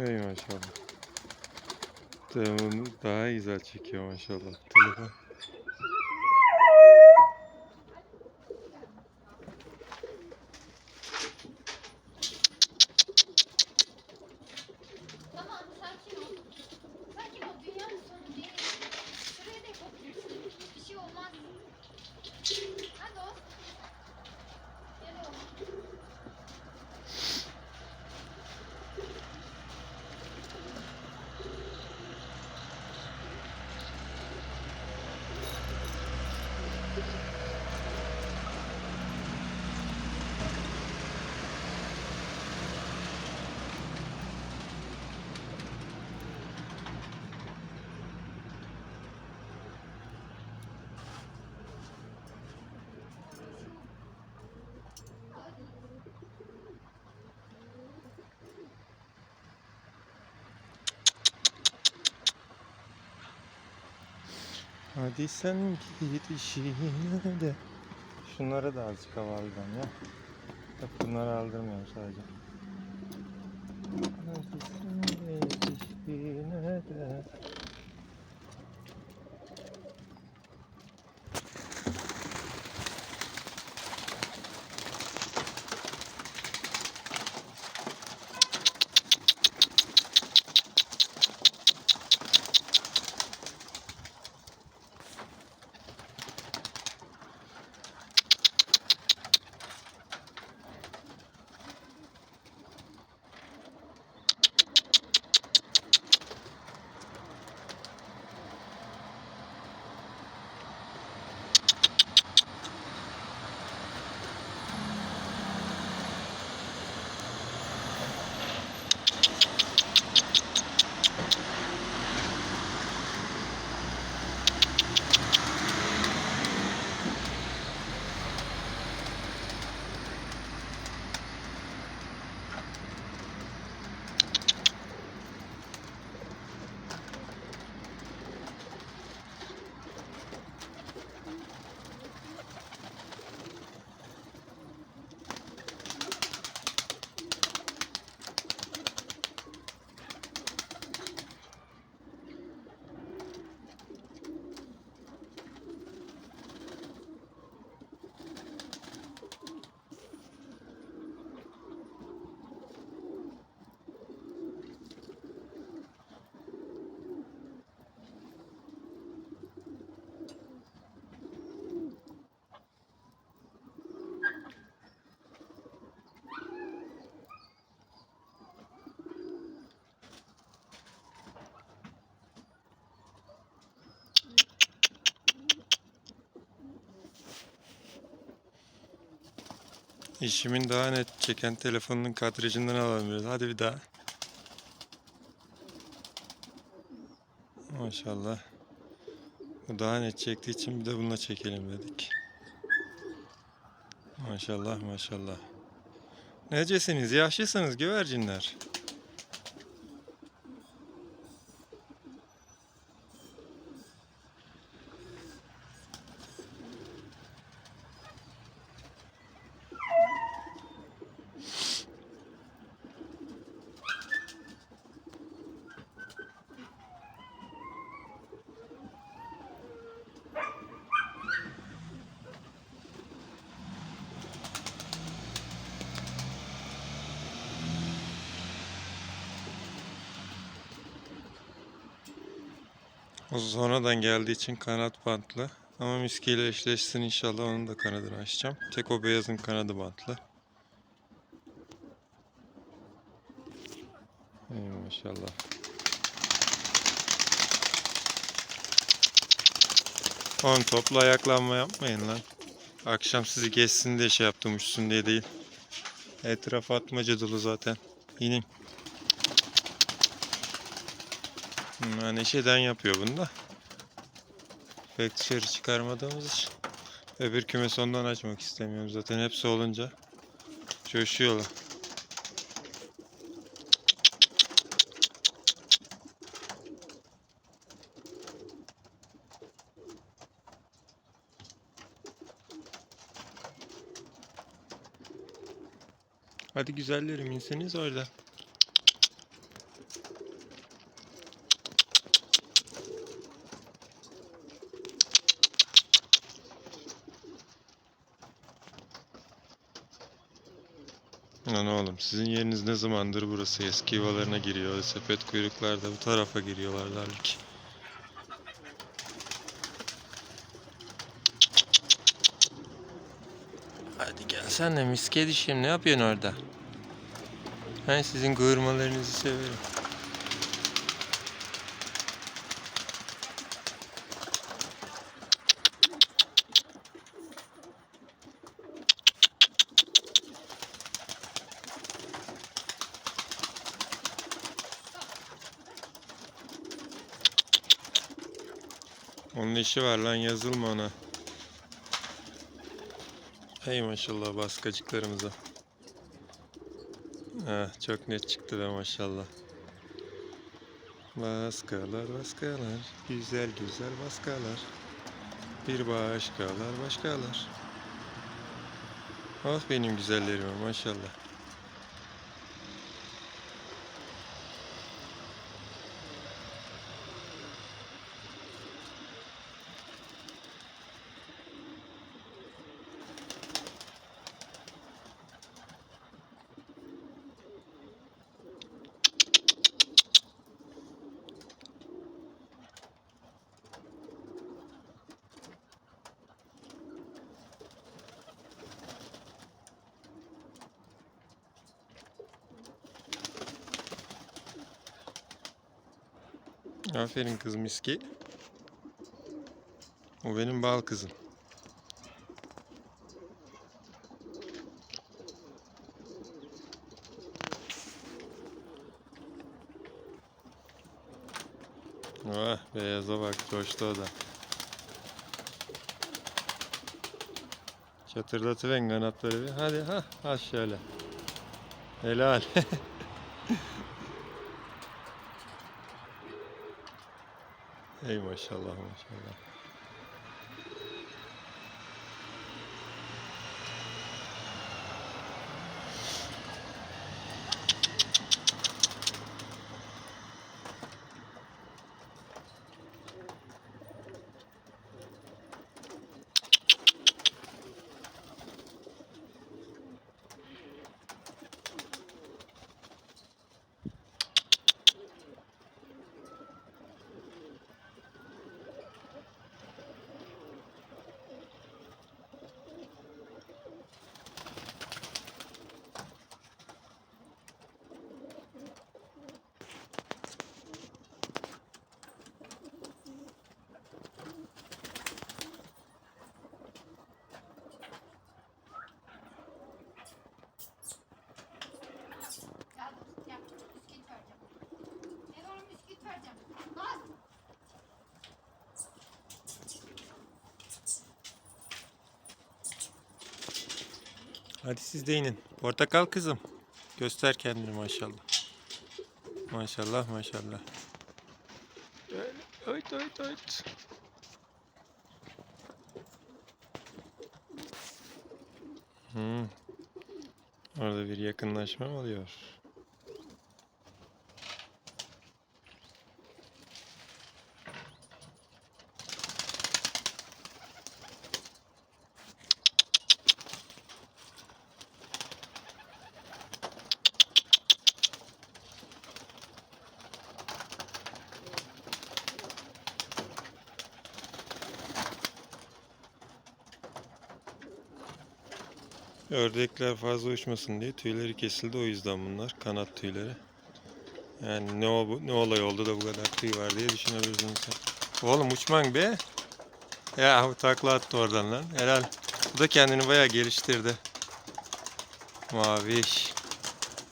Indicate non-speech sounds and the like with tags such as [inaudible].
Ey maşallah. Daha güzel çekiyor maşallah. Telefon. Tamam sakin ol. Sakin ol dünyanın sonu değil. Şuraya da yapabilirsin. Bir şey olmaz. Hadi o. Gel oğlum. Hadi sen git işine de. Şunları da azıcık havalıdan ya. Bak bunları aldırmıyorum sadece. Hadi sen git işine de. İşimin daha net çeken telefonunun kadrajından alamıyoruz. Hadi bir daha. Maşallah. Bu daha net çektiği için bir de bununla çekelim dedik. Maşallah maşallah. Necesiniz? Yaşlısınız güvercinler. O sonradan geldiği için kanat bantlı. Ama miskiyle eşleşsin inşallah onun da kanadını açacağım. Tek o beyazın kanadı bantlı. Ey maşallah. On topla ayaklanma yapmayın lan. Akşam sizi geçsin diye şey yaptım uçsun diye değil. Etraf atmaca dolu zaten. İnin. Hmm, neşeden yapıyor bunu da. Pek dışarı çıkarmadığımız için. Öbür kümes ondan açmak istemiyorum zaten. Hepsi olunca coşuyorlar. Hadi güzellerim inseniz orada. Lan oğlum sizin yeriniz ne zamandır burası eski yuvalarına giriyor. Sepet kuyruklar da bu tarafa giriyorlar halbuki. Hadi gel sen de miske dişim ne yapıyorsun orada? Ben sizin kıvırmalarınızı severim. Onun işi var lan yazılma ona. Hey maşallah baskacıklarımıza. Ha, çok net çıktı be maşallah. Baskalar baskalar, güzel güzel baskalar. Bir başkalar başkalar. Ah benim güzellerime maşallah. Aferin kız miski. O benim bal kızım. Ah beyaza bak coştu o da. Çatırdatıven kanatları bir. Hadi ha şöyle. Helal. [laughs] Ey maşallah maşallah. Hadi siz de inin. Portakal kızım. Göster kendini maşallah. Maşallah maşallah. Oyt oyt oyt. Hmm. Orada bir yakınlaşma oluyor. Ördekler fazla uçmasın diye tüyleri kesildi o yüzden bunlar kanat tüyleri. Yani ne o ne olay oldu da bu kadar tüy var diye düşünebilir insan. Oğlum uçman be. Ya takla attı oradan lan. Helal. Bu da kendini bayağı geliştirdi. Maviş.